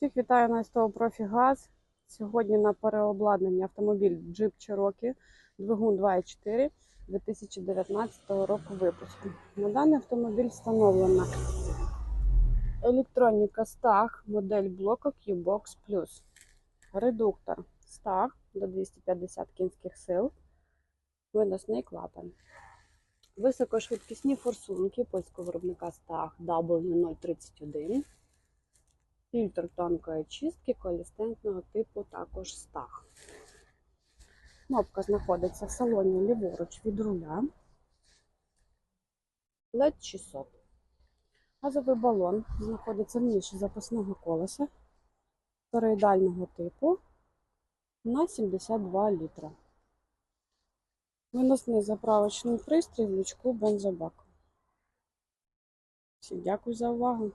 Всіх вітаю на СТО Профігаз. Сьогодні на переобладнання автомобіль Jeep Cherokee, двигун 2.4 2019 року випуску. На даний автомобіль встановлена електроніка Stag, модель блоку Q-Box Plus, редуктор Stag до 250 кінських сил, виносний клапан. Високошвидкісні форсунки польського виробника Stag W031. Фільтр тонкої чистки колістентного типу також стаг. Кнопка знаходиться в салоні ліворуч від руля. LED 600. Газовий балон знаходиться в ніші запасного колеса переїдального типу на 72 літра. Виносний заправочний пристрій в лючку бензобаку. Всім дякую за увагу!